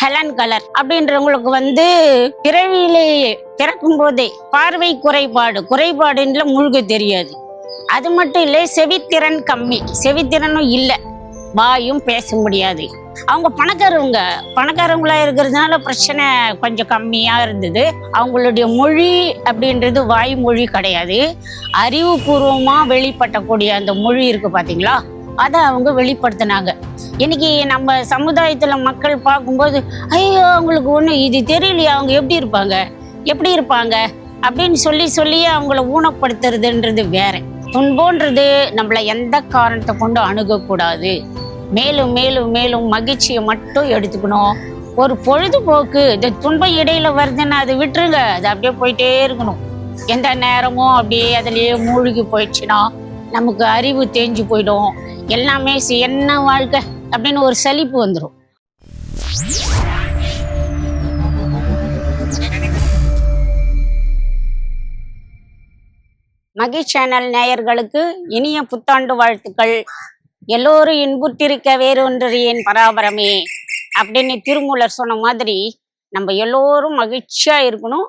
Helen colour அப்படின்றவங்களுக்கு வந்து பிறவியிலேயே பிறக்கும் போதே பார்வை குறைபாடு. குறைபாடுன்ற முழுக தெரியாது. அது மட்டும் இல்லை செவித்திறன் கம்மி. செவித்திறனும் இல்லை. வாயும் பேச முடியாது. அவங்க பணக்காரவங்க. பணக்காரவங்களா இருக்கிறதுனால பிரச்சனை கொஞ்சம் கம்மியா இருந்தது. அவங்களுடைய மொழி அப்படின்றது வாய் மொழி கிடையாது. அறிவுபூர்வமா வெளிப்பட்டக்கூடிய அந்த மொழி இருக்கு பாத்தீங்களா? அதை அவங்க வெளிப்படுத்தினாங்க. இன்னைக்கு நம்ம சமுதாயத்தில் மக்கள் பார்க்கும்போது ஐயோ அவங்களுக்கு ஒன்றும் இது தெரியலையா அவங்க எப்படி இருப்பாங்க? எப்படி இருப்பாங்க? அப்படின்னு சொல்லி சொல்லி அவங்கள ஊனப்படுத்துறதுன்றது வேற. துன்போன்றது நம்மள எந்த காரணத்தை கொண்டு அணுகக்கூடாது. மேலும் மேலும் மேலும் மகிழ்ச்சியை மட்டும் எடுத்துக்கணும். ஒரு பொழுதுபோக்கு இந்த துன்பம் இடையில வருதுன்னா அது விட்டுருங்க. அது அப்படியே போயிட்டே இருக்கணும். எந்த நேரமும் அப்படியே அதுலேயே மூழ்கி போயிடுச்சுன்னா நமக்கு அறிவு தேஞ்சு போயிடும். எல்லாமே என்ன வாழ்க்கை? அப்படின்னு ஒரு சலிப்பு வந்துடும் மகி சேனல் நேயர்களுக்கு இனிய புத்தாண்டு வாழ்த்துக்கள். எல்லோரும் இன்புற்றிருக்க வேறொன்றறியேன் பராபரமே அப்படின்னு திருமூலர் சொன்ன மாதிரி நம்ம எல்லோரும் மகிழ்ச்சியா இருக்கணும்.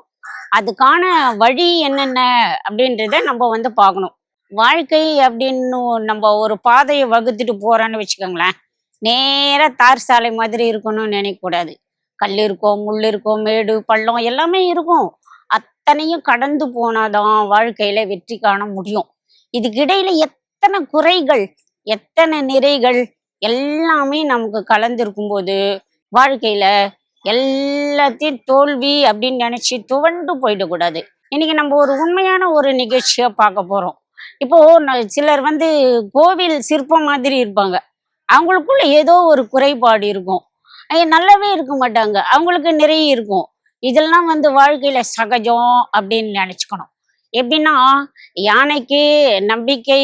அதுக்கான வழி என்னென்ன அப்படின்றத நம்ம வந்து பார்க்கணும். வாழ்க்கை அப்படின்னு நம்ம ஒரு பாதையை வகுத்துட்டு போறோன்னு வச்சுக்கோங்களேன். நேராக தார் சாலை மாதிரி இருக்கணும்னு நினைக்கக்கூடாது. கல் இருக்கும் முள் இருக்கும் மேடு பள்ளம் எல்லாமே இருக்கும். அத்தனையும் கடந்து போனாதான் வாழ்க்கையில வெற்றி காண முடியும். இதுக்கிடையில் எத்தனை குறைகள் எத்தனை நிறைகள் எல்லாமே நமக்கு கலந்திருக்கும் போது வாழ்க்கையில எல்லாத்தையும் தோல்வி அப்படின்னு நினைச்சு துவண்டு போயிடக்கூடாது. இன்னைக்கு நம்ம ஒரு உண்மையான ஒரு நிகழ்ச்சியை பார்க்க போறோம். இப்போ சிலர் வந்து கோவில் சிற்பம் மாதிரி இருப்பாங்க. அவங்களுக்குள்ள ஏதோ ஒரு குறைபாடு இருக்கும். நல்லாவே இருக்க மாட்டாங்க. அவங்களுக்கு நிறைய இருக்கும். இதெல்லாம் வந்து வாழ்க்கையில சகஜம் அப்படின்னு நினைச்சுக்கணும். எப்படின்னா யானைக்கு நம்பிக்கை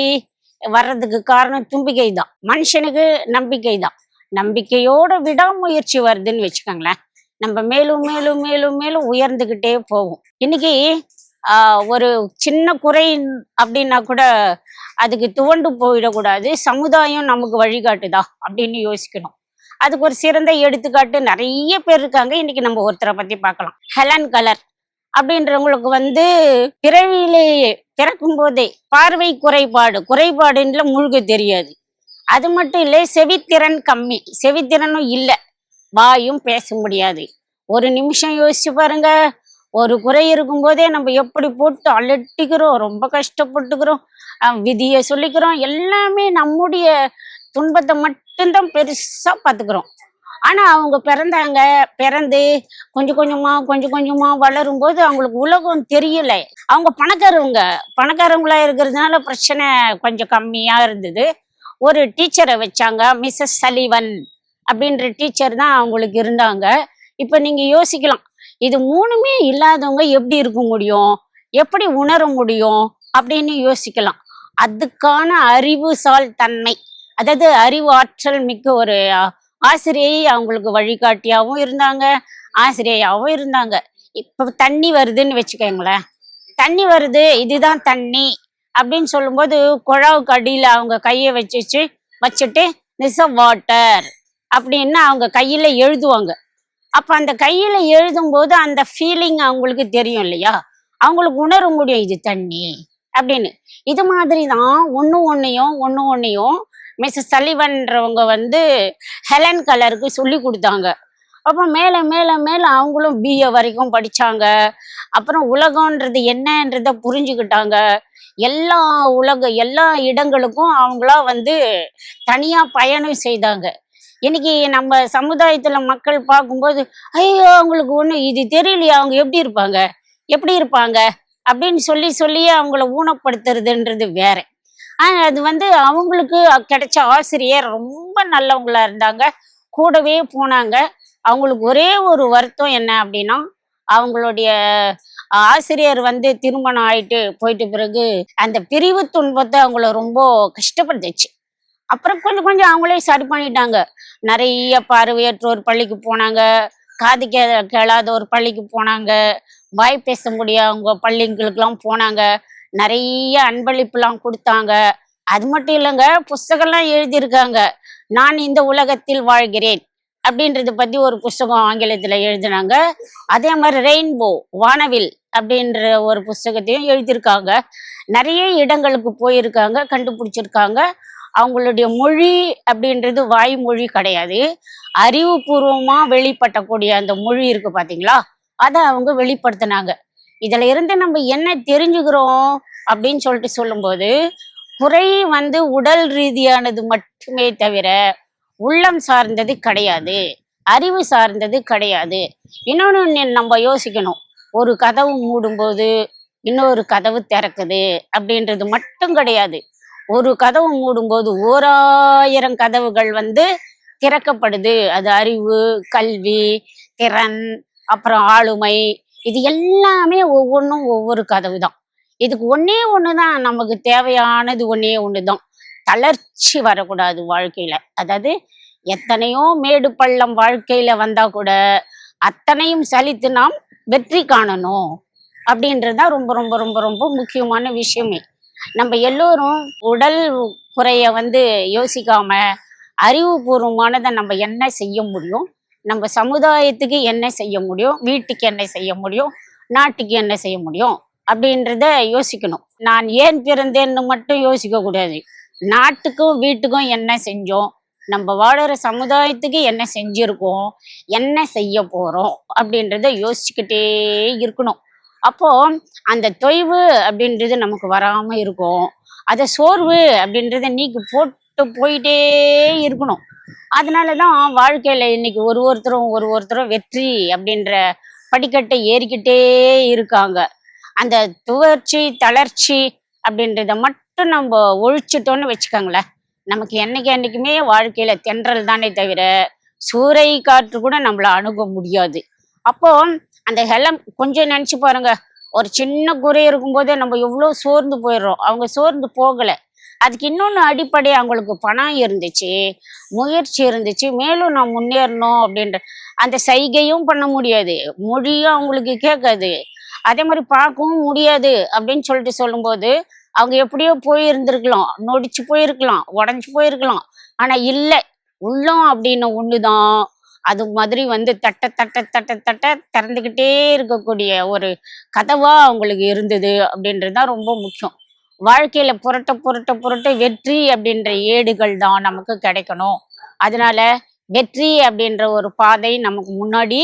வர்றதுக்கு காரணம் தும்பிக்கை தான். மனுஷனுக்கு நம்பிக்கை தான். நம்பிக்கையோட விடாமுயற்சி வருதுன்னு வச்சுக்கோங்களேன். நம்ம மேலும் மேலும் மேலும் மேலும் உயர்ந்துக்கிட்டே போகும். இன்னைக்கு ஒரு சின்ன குறை அப்படின்னா கூட அதுக்கு துவண்டு போயிடக்கூடாது. சமுதாயம் நமக்கு வழிகாட்டுதா? அப்படின்னு யோசிக்கணும். அதுக்கு ஒரு சிறந்த எடுத்துக்காட்டு நிறைய பேர் இருக்காங்க. இன்னைக்கு நம்ம ஒருத்தரை பத்தி பார்க்கலாம். ஹெலன் கலர் அப்படின்றவங்களுக்கு வந்து பிறவியிலேயே பிறக்கும் போதே பார்வை குறைபாடு குறைபாடுன்ற முழுக தெரியாது. அது மட்டும் இல்லை செவித்திறன் கம்மி. செவித்திறனும் இல்லை. வாயும் பேச முடியாது. ஒரு நிமிஷம் யோசிச்சு பாருங்க. ஒரு குறை இருக்கும் போதே நம்ம எப்படி போட்டு அலட்டிக்கிறோம்? ரொம்ப கஷ்டப்பட்டுக்கிறோம். விதியை சொல்லிக்கிறோம். எல்லாமே நம்முடைய துன்பத்தை மட்டும்தான் பெருசா பார்த்துக்கிறோம் ஆனா அவங்க பிறந்தாங்க பிறந்து கொஞ்சம் கொஞ்சமா கொஞ்சம் கொஞ்சமா வளரும் போது அவங்களுக்கு உலகம் தெரியல. அவங்க பணக்காரவங்க பணக்காரவங்களா இருக்கிறதுனால பிரச்சனை கொஞ்சம் கம்மியா இருந்தது. ஒரு டீச்சரை வச்சாங்க மிஸ்ஸஸ் சலிவன் அப்படின்ற டீச்சர் தான் அவங்களுக்கு இருந்தாங்க. இப்போ நீங்க யோசிக்கலாம் இது மூணுமே இல்லாதவங்க எப்படி இருக்க முடியும்? எப்படி உணர முடியும்? அப்படின்னு யோசிக்கலாம். அதுக்கான அறிவுசால் தன்மை. அதாவது அறிவு ஆற்றல் மிக்க ஒரு ஆசிரியை அவங்களுக்கு வழிகாட்டியாகவும் இருந்தாங்க ஆசிரியையாகவும் இருந்தாங்க. இப்போ தண்ணி வருதுன்னு வச்சுக்கோங்களேன். தண்ணி வருது இதுதான் தண்ணி அப்படின்னு சொல்லும்போது குழாவுக்கு அடியில் அவங்க கையை வச்சு வச்சுட்டு திஸ் வாட்டர் அப்படின்னு அவங்க கையில் எழுதுவாங்க. அப்ப அந்த கையில எழுதும்போது அந்த ஃபீலிங் அவங்களுக்கு தெரியும் இல்லையா? அவங்களுக்கு உணர முடியும் இது தண்ணி அப்படின்னு. இது மாதிரி தான் ஒன்று ஒன்றையும் ஒன்று ஒன்றையும் மிஸ்ஸஸ் சலிவன்றவங்க வந்து ஹெலன் கலருக்கு சொல்லி கொடுத்தாங்க. அப்போ மேலே மேலே மேலே அவங்களும் பிஏ வரைக்கும் படித்தாங்க அப்புறம் உலகன்றது என்னன்றத புரிஞ்சுக்கிட்டாங்க. எல்லா உலக எல்லா இடங்களுக்கும் அவங்களா வந்து தனியாக பயணம் செய்தாங்க. இன்னைக்கு நம்ம சமுதாயத்துல மக்கள் பார்க்கும்போது ஐயோ அவங்களுக்கு ஒண்ணு இது தெரியலையா அவங்க எப்படி இருப்பாங்க? எப்படி இருப்பாங்க? அப்படின்னு சொல்லி சொல்லி அவங்கள ஊனப்படுத்துறதுன்றது வேற. ஆனா அது வந்து அவங்களுக்கு கிடைச்ச ஆசிரியர் ரொம்ப நல்லவங்களா இருந்தாங்க. கூடவே போனாங்க. அவங்களுக்கு ஒரே ஒரு வருத்தம் என்ன அப்படின்னா அவங்களுடைய ஆசிரியர் வந்து திருமணம் ஆயிட்டு போயிட்ட பிறகு அந்த பிரிவு துன்பத்தை அவங்கள ரொம்ப கஷ்டப்படுத்துச்சு. அப்புறம் கொஞ்சம் கொஞ்சம் அவங்களே சரி பண்ணிட்டாங்க. நிறைய பார்வையற்றோர் பள்ளிக்கு போனாங்க. காது கே கேளாத ஒரு பள்ளிக்கு போனாங்க. வாய் பேச முடியாதவங்க பள்ளிங்களுக்கெல்லாம் போனாங்க. நிறைய அன்பளிப்புலாம் கொடுத்தாங்க. அது மட்டும் இல்லைங்க புஸ்தகம்லாம் எழுதியிருக்காங்க. நான் இந்த உலகத்தில் வாழ்கிறேன் அப்படின்றத பற்றி ஒரு புஸ்தகம் ஆங்கிலத்தில் எழுதினாங்க. அதே மாதிரி ரெயின்போ வானவில் அப்படின்ற ஒரு புஸ்தகத்தையும் எழுதியிருக்காங்க. நிறைய இடங்களுக்கு போயிருக்காங்க கண்டுபிடிச்சிருக்காங்க. அவங்களுடைய மொழி அப்படின்றது வாய்மொழி கிடையாது. அறிவுபூர்வமா வெளிப்படக்கூடிய அந்த மொழி இருக்கு பாத்தீங்களா? அதை அவங்க வெளிப்படுத்தினாங்க. இதுல இருந்து நம்ம என்ன தெரிஞ்சுக்கிறோம் அப்படின்னு சொல்லிட்டு சொல்லும்போது குறை வந்து உடல் ரீதியானது மட்டுமே தவிர உள்ளம் சார்ந்தது கிடையாது. அறிவு சார்ந்தது கிடையாது. இன்னொன்று நம்ம யோசிக்கணும். ஒரு கதவு மூடும்போது இன்னொரு கதவு திறக்குது அப்படின்றது மட்டும் கிடையாது. ஒரு கதவு மூடும்போது ஓராயிரம் கதவுகள் வந்து திறக்கப்படுது. அது அறிவு கல்வி திறன் அப்புறம் ஆளுமை. இது எல்லாமே ஒவ்வொன்றும் ஒவ்வொரு கதவு தான் இதுக்கு ஒன்றே ஒன்று தான் நமக்கு தேவையானது ஒன்றே ஒன்று தான் தளர்ச்சி வரக்கூடாது வாழ்க்கையில. அதாவது எத்தனையோ மேடு பள்ளம் வாழ்க்கையில வந்தா கூட அத்தனையும் சலித்து நாம் வெற்றி காணணும். அப்படின்றது தான் ரொம்ப ரொம்ப ரொம்ப ரொம்ப முக்கியமான விஷயமே. நம்ம எல்லோரும் உடல் குறைய வந்து யோசிக்காம அறிவுபூர்வமானதை நம்ம என்ன செய்ய முடியும்? நம்ம சமுதாயத்துக்கு என்ன செய்ய முடியும்? வீட்டுக்கு என்ன செய்ய முடியும்? நாட்டுக்கு என்ன செய்ய முடியும்? அப்படின்றத யோசிக்கணும். நான் ஏன் பிறந்தேன்னு மட்டும் யோசிக்க கூடாது. நாட்டுக்கும் வீட்டுக்கும் என்ன செஞ்சோம்? நம்ம வாழற சமுதாயத்துக்கு என்ன செஞ்சிருக்கோம்? என்ன செய்ய போறோம்? அப்படின்றத யோசிச்சுக்கிட்டே இருக்கணும். அப்போ அந்த தொய்வு அப்படின்றது நமக்கு வராம இருக்கும். அதை சோர்வு அப்படின்றத நீக்கி போட்டு போயிட்டே இருக்கணும். அதனாலதான் வாழ்க்கையில இன்னைக்கு ஒரு ஒருத்தரும் ஒரு ஒருத்தரும் வெற்றி அப்படின்ற படிக்கட்டை ஏறிக்கிட்டே இருக்காங்க. அந்த துவர்ச்சி தளர்ச்சி அப்படின்றத மட்டும் நம்ம ஒழிச்சிட்டோம்னு வச்சுக்கோங்களேன். நமக்கு என்னைக்கு என்னைக்குமே வாழ்க்கையில தென்றல் தானே தவிர சூறை காற்று கூட நம்மள அணுக முடியாது. அப்போ அந்த ஹெலம் கொஞ்சம் நினச்சி பாருங்க. ஒரு சின்ன குறை இருக்கும்போதே நம்ம எவ்வளோ சோர்ந்து போயிடுறோம். அவங்க சோர்ந்து போகலை. அதுக்கு இன்னொன்று அடிப்படை அவங்களுக்கு பணம் இருந்துச்சு முயற்சி இருந்துச்சு. மேலும் நான் முன்னேறணும் அப்படின்ற அந்த சைகையும் பண்ண முடியாது. மொழியும் அவங்களுக்கு கேட்காது. அதே மாதிரி பார்க்கவும் முடியாது அப்படின்னு சொல்லிட்டு சொல்லும்போது அவங்க எப்படியோ போயிருந்திருக்கலாம். நொடிச்சு போயிருக்கலாம் உடஞ்சி போயிருக்கலாம். ஆனால் இல்லை. உள்ளம் அப்படின்னு ஒன்று தான் அது மாதிரி வந்து தட்ட தட்ட தட்ட தட்ட திறந்துக்கிட்டே இருக்கக்கூடிய ஒரு கதவா அவங்களுக்கு இருந்தது அப்படின்றது தான் ரொம்ப முக்கியம். வாழ்க்கையில புரட்ட புரட்ட புரட்ட வெற்றி அப்படின்ற ஏடுகள் தான் நமக்கு கிடைக்கணும். அதனால வெற்றி அப்படின்ற ஒரு பாதை நமக்கு முன்னாடி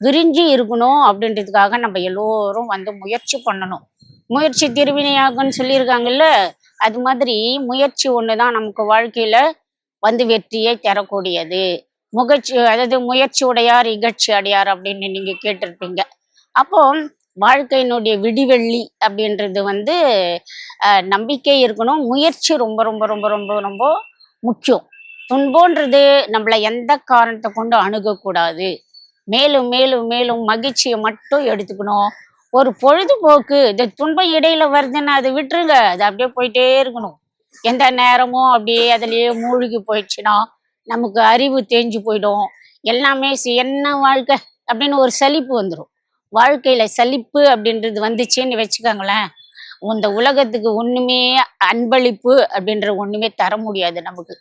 விரிஞ்சு இருக்கணும் அப்படின்றதுக்காக நம்ம எல்லோரும் வந்து முயற்சி பண்ணணும். முயற்சி திருவினையாகும்னு சொல்லியிருக்காங்கல்ல அது மாதிரி முயற்சி ஒன்று தான் நமக்கு வாழ்க்கையில வந்து வெற்றியை தரக்கூடியது. முகச்சி அதாவது முயற்சி உடையார் இகழ்ச்சி அடையார் அப்படின்னு நீங்க கேட்டிருப்பீங்க. அப்போ வாழ்க்கையினுடைய விடிவெள்ளி அப்படின்றது வந்து நம்பிக்கை இருக்கணும் முயற்சி ரொம்ப ரொம்ப ரொம்ப ரொம்ப ரொம்ப முக்கியம். துன்போன்றது நம்மளை எந்த காரணத்தை கொண்டு அணுகக்கூடாது. மேலும் மேலும் மேலும் மகிழ்ச்சியை மட்டும் எடுத்துக்கணும். ஒரு பொழுதுபோக்கு இந்த துன்பம் இடையில வருதுன்னா அதை விட்டுருங்க. அது அப்படியே போயிட்டே இருக்கணும். எந்த நேரமும் அப்படியே அதுலயே மூழ்கி போயிடுச்சுன்னா நமக்கு அறிவு தேஞ்சு போயிடும். எல்லாமே என்ன வாழ்க்கை அப்படின்னு ஒரு சலிப்பு வந்துடும் வாழ்க்கையில சலிப்பு அப்படின்றது வந்துச்சுன்னு வச்சுக்கோங்களேன். இந்த உலகத்துக்கு ஒண்ணுமே அன்பளிப்பு அப்படின்ற ஒண்ணுமே தர முடியாது நமக்கு.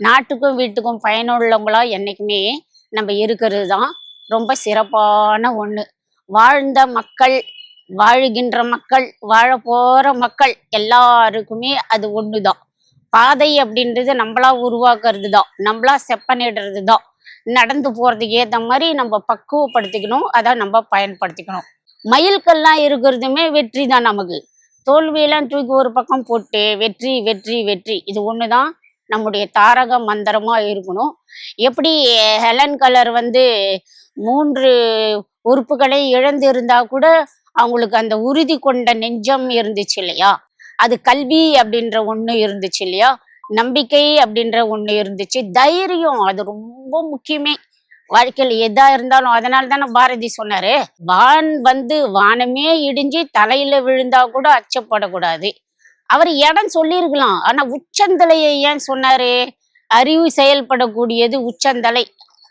நாட்டுக்கும் வீட்டுக்கும் பயனுள்ளவங்களா என்னைக்குமே நம்ம இருக்கிறது தான் ரொம்ப சிறப்பான ஒண்ணு. வாழ்ந்த மக்கள் வாழுகின்ற மக்கள் வாழ போற மக்கள் எல்லாருக்குமே அது ஒண்ணுதான். பாதை அப்படின்றது நம்மளா உருவாக்குறது தான் நம்மளா செப்பனிடுறது தான் நடந்து போறதுக்கு ஏத்த மாதிரி நம்ம பக்குவப்படுத்திக்கணும். அதை நம்ம பயன்படுத்திக்கணும். மயில்கள்லாம் இருக்கிறதுமே வெற்றி தான் நமக்கு. தோல்வியெல்லாம் தூக்கி ஒரு பக்கம் போட்டு வெற்றி வெற்றி வெற்றி. இது ஒண்ணுதான். நம்முடைய தாரக மந்திரமா இருக்கணும். எப்படி ஹெலன் கலர் வந்து மூன்று உறுப்புகளை இழந்து இருந்தா கூட அவங்களுக்கு அந்த உறுதி கொண்ட நெஞ்சம் இருந்துச்சு இல்லையா? அது கல்வி அப்படின்ற ஒண்ணு இருந்துச்சு இல்லையா? நம்பிக்கை அப்படின்ற ஒண்ணு இருந்துச்சு. தைரியம் அது ரொம்ப முக்கியமே. வாழ்க்கையில எதா இருந்தாலும் அதனால தானே பாரதி சொன்னாரு வான் வந்து வானமே இடிஞ்சு தலையில விழுந்தா கூட அச்சப்படக்கூடாது. அவர் இடம் சொல்லியிருக்கலாம் ஆனா உச்சந்தலையை ஏன் சொன்னாரு? அறிவு செயல்படக்கூடியது உச்சந்தலை.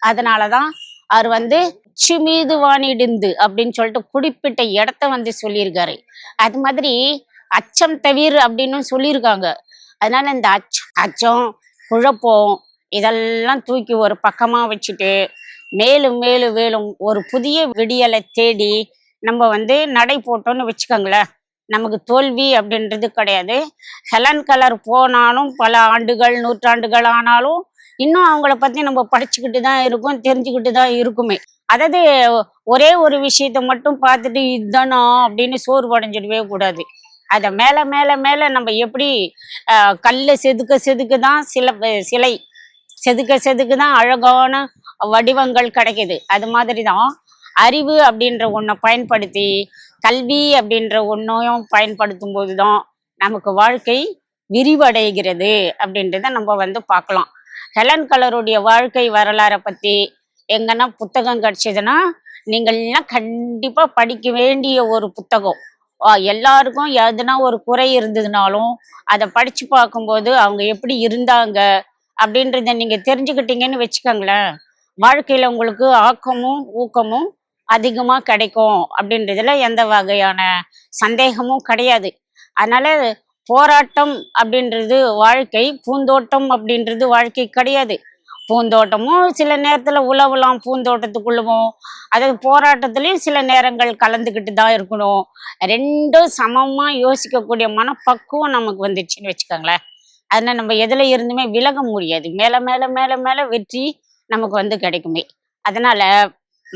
அதனாலதான் அவர் வந்து உச்சி மீது வானிடுந்து அப்படின்னு சொல்லிட்டு குறிப்பிட்ட இடத்த வந்து சொல்லியிருக்காரு. அது மாதிரி அச்சம் தவிர அப்படின்னு சொல்லியிருக்காங்க. அதனால இந்த அச்சம் அச்சம் குழப்பம் இதெல்லாம் தூக்கி ஒரு பக்கமாக வச்சுட்டு மேலும் மேலும் மேலும் ஒரு புதிய விடியலை தேடி நம்ம வந்து நடை போட்டோம்னு வச்சுக்கோங்களேன். நமக்கு தோல்வி அப்படின்றது கிடையாது. ஹெலன் கலர் போனாலும் பல ஆண்டுகள் நூற்றாண்டுகள் ஆனாலும் இன்னும் அவங்கள பற்றி நம்ம படிச்சுக்கிட்டு தான் இருக்கோம் தெரிஞ்சுக்கிட்டு தான் இருக்குமே. அதாவது ஒரே ஒரு விஷயத்த மட்டும் பார்த்துட்டு இதுதானா அப்படின்னு சோர்வடைஞ்சிடவே கூடாது. அதை மேலே மேலே மேலே நம்ம எப்படி கல்லை செதுக்க செதுக்க தான் சில சிலை. செதுக்க செதுக்கு தான் அழகான வடிவங்கள் கிடைக்குது. அது மாதிரி தான் அறிவு அப்படின்ற ஒன்றை பயன்படுத்தி கல்வி அப்படின்ற ஒன்றையும் பயன்படுத்தும் போது தான் நமக்கு வாழ்க்கை விரிவடைகிறது அப்படின்றத நம்ம வந்து பார்க்கலாம். ஹெலன் கலருடைய வாழ்க்கை வரலாறை பற்றி எங்கன்னா புத்தகம் கிடச்சிதுன்னா நீங்கள்லாம் கண்டிப்பாக படிக்க வேண்டிய ஒரு புத்தகம். எல்லாருக்கும் எதுனா ஒரு குறை இருந்ததுனாலும் அதை படித்து பார்க்கும்போது அவங்க எப்படி இருந்தாங்க அப்படின்றத நீங்கள் தெரிஞ்சுக்கிட்டீங்கன்னு வச்சுக்கோங்களேன். வாழ்க்கையில் உங்களுக்கு ஆக்கமும் ஊக்கமும் அதிகமாக கிடைக்கும் அப்படின்றதுல எந்த வகையான சந்தேகமும் கிடையாது. அதனால போராட்டம் அப்படின்றது வாழ்க்கை பூந்தோட்டம் அப்படின்றது வாழ்க்கை கிடையாது. பூந்தோட்டமும் சில நேரத்தில் உழவுலாம் பூந்தோட்டத்துக்குள்ளவும் அதாவது போராட்டத்துலேயும் சில நேரங்கள் கலந்துக்கிட்டு தான் இருக்கணும். ரெண்டும் சமமாக யோசிக்கக்கூடிய மனப்பக்குவம் நமக்கு வந்துடுச்சுன்னு வச்சுக்கோங்களேன். அதனால் நம்ம எதில் இருந்துமே விலக முடியாது. மேலே மேலே மேலே மேலே வெற்றி நமக்கு வந்து கிடைக்குமே. அதனால்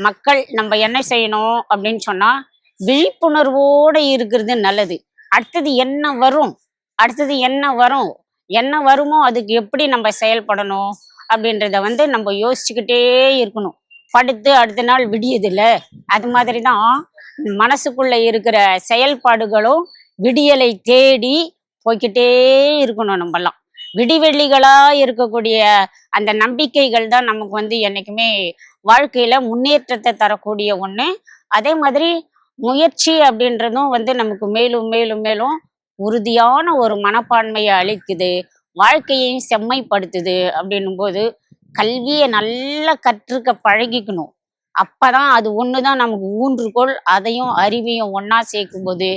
மக்கள் நம்ம என்ன செய்யணும் அப்படின்னு சொன்னால் விழிப்புணர்வோடு இருக்கிறது நல்லது. அடுத்தது என்ன வரும்? அடுத்தது என்ன வரும்? என்ன வருமோ அதுக்கு எப்படி நம்ம செயல்படணும்? அப்படின்றத வந்து நம்ம யோசிச்சுக்கிட்டே இருக்கணும். படுத்து அடுத்த நாள் விடியதில்ல. அது மாதிரி தான் மனசுக்குள்ள இருக்கிற செயல்பாடுகளும் விடியலை தேடி போய்க்கிட்டே இருக்கணும் நம்மலாம் விடிவெள்ளிகளா இருக்கக்கூடிய அந்த நம்பிக்கைகள் தான் நமக்கு வந்து என்னைக்குமே வாழ்க்கையில முன்னேற்றத்தை தரக்கூடிய ஒண்ணு. அதே மாதிரி முயற்சி அப்படின்றதும் வந்து நமக்கு மேலும் மேலும் மேலும் உறுதியான ஒரு மனப்பான்மையை அளிக்குது. வாழ்க்கையையும் செம்மைப்படுத்துது அப்படின்னும் போது கல்வியை நல்லா கற்றுக்க பழகிக்கணும். அப்பதான் அது ஒன்று தான் நமக்கு ஊன்றுகோல் அதையும் அறிவையும் ஒண்ணா சேர்க்கும்போது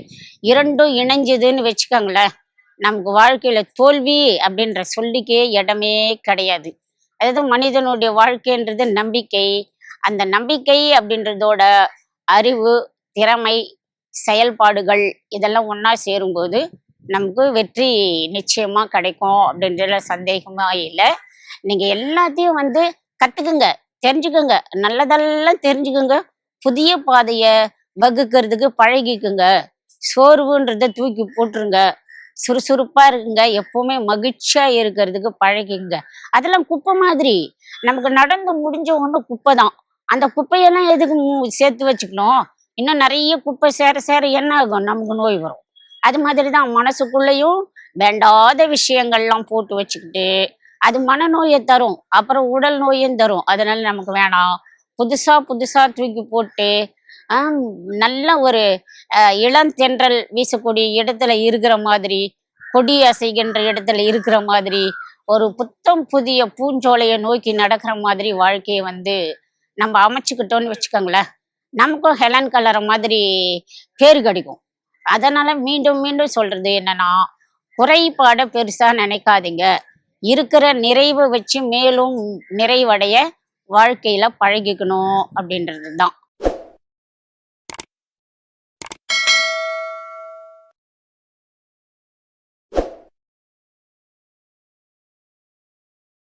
இரண்டும் இணைஞ்சதுன்னு வச்சுக்கோங்களேன் நமக்கு வாழ்க்கையில தோல்வி அப்படின்ற சொல்லிக்கே இடமே கிடையாது. அதாவது மனிதனுடைய வாழ்க்கைன்றது நம்பிக்கை. அந்த நம்பிக்கை அப்படின்றதோட அறிவு திறமை செயல்பாடுகள் இதெல்லாம் ஒன்றா சேரும்போது நமக்கு வெற்றி நிச்சயமா கிடைக்கும் அப்படின்றதுல சந்தேகமா இல்லை. நீங்க எல்லாத்தையும் வந்து கத்துக்குங்க தெரிஞ்சுக்குங்க நல்லதெல்லாம் தெரிஞ்சுக்குங்க. புதிய பாதைய வகுக்கிறதுக்கு பழகிக்குங்க. சோர்வுன்றத தூக்கி போட்டுருங்க. சுறுசுறுப்பா இருக்குங்க. எப்பவுமே மகிழ்ச்சியா இருக்கிறதுக்கு பழகிங்க அதெல்லாம் குப்பை மாதிரி. நமக்கு நடந்து முடிஞ்ச ஒன்று குப்பை தான். அந்த குப்பையெல்லாம் எதுக்கு சேர்த்து வச்சுக்கணும்? இன்னும் நிறைய குப்பை சேர சேர என்ன ஆகும்? நமக்கு நோய் வரும். அது மாதிரி தான் மனசுக்குள்ளேயும் வேண்டாத விஷயங்கள்லாம் போட்டு வச்சுக்கிட்டு அது மனநோயை தரும் அப்புறம் உடல் நோயும் தரும். அதனால நமக்கு வேணாம். புதுசா புதுசா தூக்கி போட்டு நல்ல ஒரு இளந்தென்றல் வீசக்கூடிய இடத்துல இருக்கிற மாதிரி கொடி அசைகின்ற இடத்துல இருக்கிற மாதிரி ஒரு புத்தம் புதிய பூஞ்சோலையை நோக்கி நடக்கிற மாதிரி வாழ்க்கையை வந்து நம்ம அமைச்சுக்கிட்டோன்னு வச்சுக்கோங்களேன். நமக்கும் ஹெலன் கலர் மாதிரி பேர் கிடைக்கும். அதனால மீண்டும் மீண்டும் சொல்றது என்னன்னா குறைபாட பெருசா நினைக்காதீங்க. இருக்கிற நிறைவை வச்சு மேலும் நிறைவடைய வாழ்க்கையில பழகிக்கணும் அப்படின்றது தான்